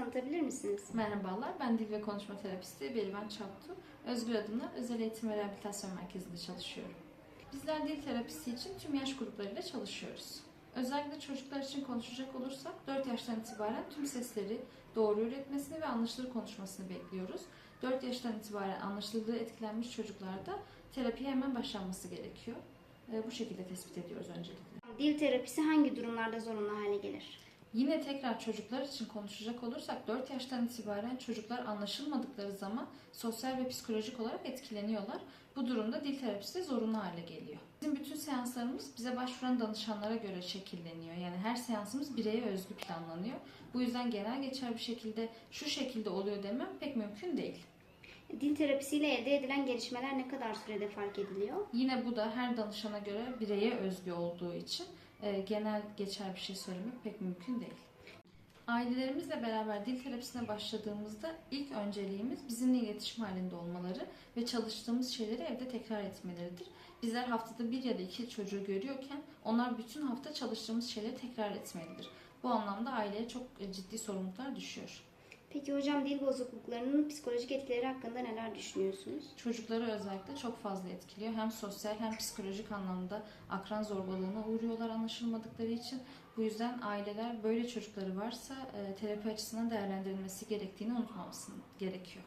tanıtabilir misiniz? Merhabalar, ben dil ve konuşma terapisti Berivan Çaptu. Özgür Adımlar Özel Eğitim ve Rehabilitasyon Merkezi'nde çalışıyorum. Bizler dil terapisi için tüm yaş gruplarıyla çalışıyoruz. Özellikle çocuklar için konuşacak olursak 4 yaştan itibaren tüm sesleri doğru üretmesini ve anlaşılır konuşmasını bekliyoruz. 4 yaştan itibaren anlaşılırlığı etkilenmiş çocuklarda terapiye hemen başlanması gerekiyor. Ee, Bu şekilde tespit ediyoruz öncelikle. Dil terapisi hangi durumlarda zorunlu hale gelir? Yine tekrar çocuklar için konuşacak olursak 4 yaştan itibaren çocuklar anlaşılmadıkları zaman sosyal ve psikolojik olarak etkileniyorlar. Bu durumda dil terapisi de zorunlu hale geliyor. Bizim bütün seanslarımız bize başvuran danışanlara göre şekilleniyor. Yani her seansımız bireye özgü planlanıyor. Bu yüzden genel geçer bir şekilde şu şekilde oluyor demem pek mümkün değil. Dil terapisiyle elde edilen gelişmeler ne kadar sürede fark ediliyor? Yine bu da her danışana göre bireye özgü olduğu için e, genel geçer bir şey söylemek pek mümkün değil. Ailelerimizle beraber dil terapisine başladığımızda ilk önceliğimiz bizimle iletişim halinde olmaları ve çalıştığımız şeyleri evde tekrar etmeleridir. Bizler haftada bir ya da iki çocuğu görüyorken onlar bütün hafta çalıştığımız şeyleri tekrar etmelidir. Bu anlamda aileye çok e, ciddi sorumluluklar düşüyor. Peki hocam dil bozukluklarının psikolojik etkileri hakkında neler düşünüyorsunuz? Çocukları özellikle çok fazla etkiliyor. Hem sosyal hem psikolojik anlamda akran zorbalığına uğruyorlar anlaşılmadıkları için. Bu yüzden aileler böyle çocukları varsa e, terapi açısından değerlendirilmesi gerektiğini unutmaması gerekiyor.